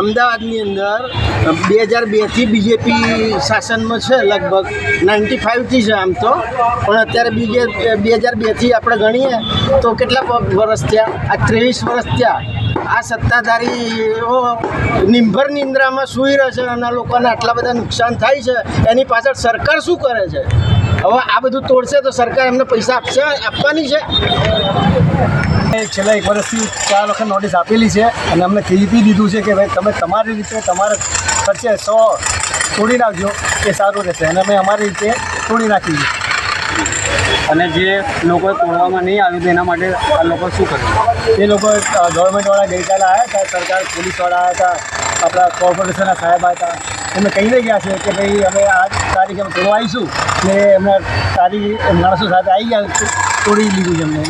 અમદાવાદની અંદર બે હજાર બેથી બીજેપી શાસનમાં છે, લગભગ નાઇન્ટી ફાઇવથી છે આમ તો. પણ અત્યારે બીજે બે હજાર બેથી આપણે ગણીએ તો કેટલા વર્ષ થયા? આ ત્રેવીસ વર્ષ થયા. આ સત્તાધારીઓ નિંભર નિંદ્રામાં સૂઈ રહે છે અને લોકોને આટલા બધા નુકસાન થાય છે. એની પાછળ સરકાર શું કરે છે? હવે આ બધું તોડશે તો સરકાર એમને પૈસા આપશે આપવાની છે. છેલ્લા એક વર્ષથી ચાર વખત નોટિસ આપેલી છે અને અમને કહી દીધું છે કે ભાઈ તમે તમારી રીતે તમારા ખર્ચે સો તોડી નાખજો એ સારું રહેશે. અને અમે અમારી રીતે તોડી નાખી અને જે લોકોએ તોડવામાં નહીં આવ્યું તેના માટે આ લોકો શું કર્યું એ લોકો ગવર્મેન્ટવાળા ગઈકાલે આવ્યા હતા સરકાર પોલીસવાળા આવ્યા હતા આપણા કોર્પોરેશનના સાહેબ આવ્યા હતા. એમને કહીને ગયા છે કે ભાઈ અમે આ તારીખે અમે તોડવા આવીશું ને એમના તારીખ માણસો સાથે આવી ગયા તોડી લીધું છે એમને.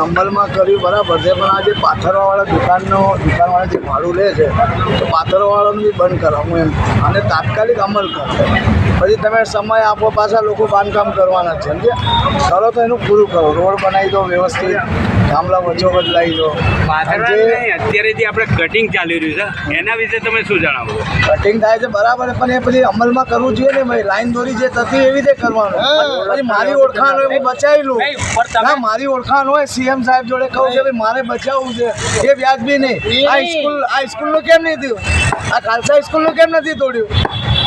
અમલમાં કર્યું બરાબર છે, પણ આ જે પાથરવાવાળા દુકાનનો, દુકાનવાળા જે ભાડું લે છે, તો પાથરવાળાનું બી બંધ કરો હું એમ. અને તાત્કાલિક અમલ કરો. પછી તમે સમય આપો, પાછા લોકો બાંધકામ કરવાના છે, સમજ્યા? કરો તો એનું પૂરું કરો. રોડ બનાવી દો, વ્યવસ્થિત. ગામડા વચ્ચો બદલાઈ દો અત્યારે જે આપણે કટિંગ ચાલી રહ્યું છે એના વિશે તમે શું જણાવો? કટિંગ થાય છે બરાબર પણ એ પછી અમલમાં કરવું જોઈએ ને ભાઈ. લાઈન દોરી જે થતી એવી રીતે કરવાનું. પછી મારી ઓળખાણ હોય હું બચાવી લઉં. મારી ઓળખાણ હોય સીએમ સાહેબ જોડે કહું કે ભાઈ મારે બચાવવું છે. એ વ્યાજબી નહીં. આ સ્કૂલ આ સ્કૂલનું કેમ નહીં થયું? આ ખાલસા સ્કૂલનું કેમ નથી તોડ્યું?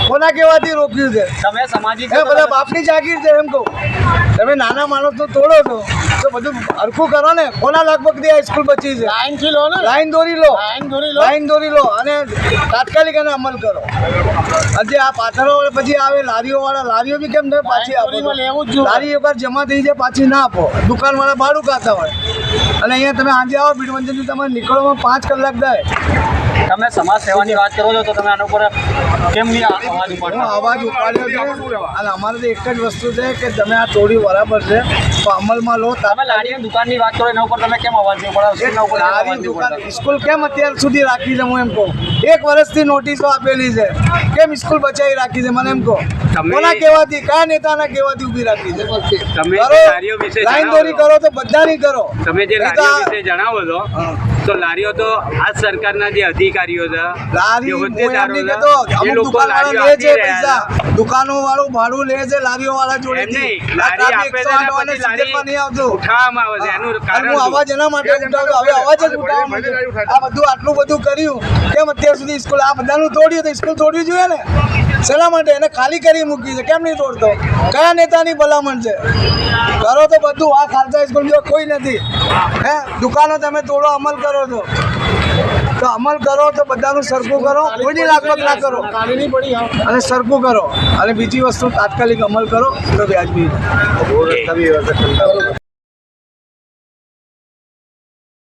કોના કહેવાથી રોક્યું છે? તમે સામાજિક એ બધા બાપની જાગીર છે એમ કહું. તમે નાના માણસો તોડો છો. તો બધું હરખું કરો ને. કોના લગભગથી આ સ્કૂલ બચી છે? લાઈનથી લો ને. લાઈન દોરી લો. લાઈન દોરી લો. લાઈન દોરી લો અને તાત્કાલિક એને અમલ કરો. આજે આ પાથરો પછી આવે લારીઓ વાળા લારીઓ બી કેમ તમે પાછી આપો લેવું જ. લારી એકવાર જમા થઈ જાય પાછી ના આપો. દુકાન વાળા ભાડું કાતા હોય. અને અહીંયા તમે આજે આવો બીડવંજનથી તમારે નીકળવામાં પાંચ કલાક થાય. તમે સમાજ સેવાની વાત કરો છો તો તમે આના ઉપર કેમ નહીં અવાજ હું અવાજ ઉપાડ્યો છે. અને અમારે તો એક જ વસ્તુ છે કે તમે આ ચોરી બરાબર છે. તો અમલમાં લો તમે લાડીની દુકાનની વાત કરો એના ઉપર તમે કેમ અવાજ નહીં ઉપાડતા? સ્કૂલ કેમ અત્યાર સુધી રાખી છે હું એમ કહું એક વર્ષથી નોટિસો આપેલી છે કેમ સ્કૂલ બચાવી રાખી છે મને એમ કહો. કોના કહેવાથી કયા નેતાના કહેવાથી ઊભી રાખી છે? તમે લારીઓ વિશે લાઈન દોરી કરો તો બધાની કરો. તમે જે લારીઓ વિશે જણાવો છો તો લારીઓ તો આ સરકારના જે અધિકારીઓ છે લારી એ લોકો લારીઓ લે પૈસા. દુકાનો વાળું ભાડું લે છે લારીઓ વાળા જોડે નહીં, આ લારી આપે છે ને 108 વાળા પછી લારી નહીં આવતું. ઉઠાવવામાં આવે છે એનું કારણ હું અવાજ એના માટે ઉઠાવ્યો હવે અવાજ જ ઉઠાવવા આ બધું આટલું બધું કર્યું. કેમ અત્યાર સુધી સ્કૂલ આ બધાનું તોડ્યું તો સ્કૂલ તોડવી જોઈએ ને? શેના માટે? એને ખાલી કરી મૂકી છે. કેમ નહીં તોડતો? કયા નેતાની ભલામણ છે? કરો તો બધું. આ ખાલસા સ્કૂલ જો કોઈ નથી. હે? દુકાનો તમે તોડો, અમલ કરો છો. તો અમલ કરો, તો બધાનું સરખું કરો. કોઈની લાગવગ ના કરો. અને સરખું કરો. અને બીજી વસ્તુ તાત્કાલિક અમલ કરો, તો વ્યાજબી.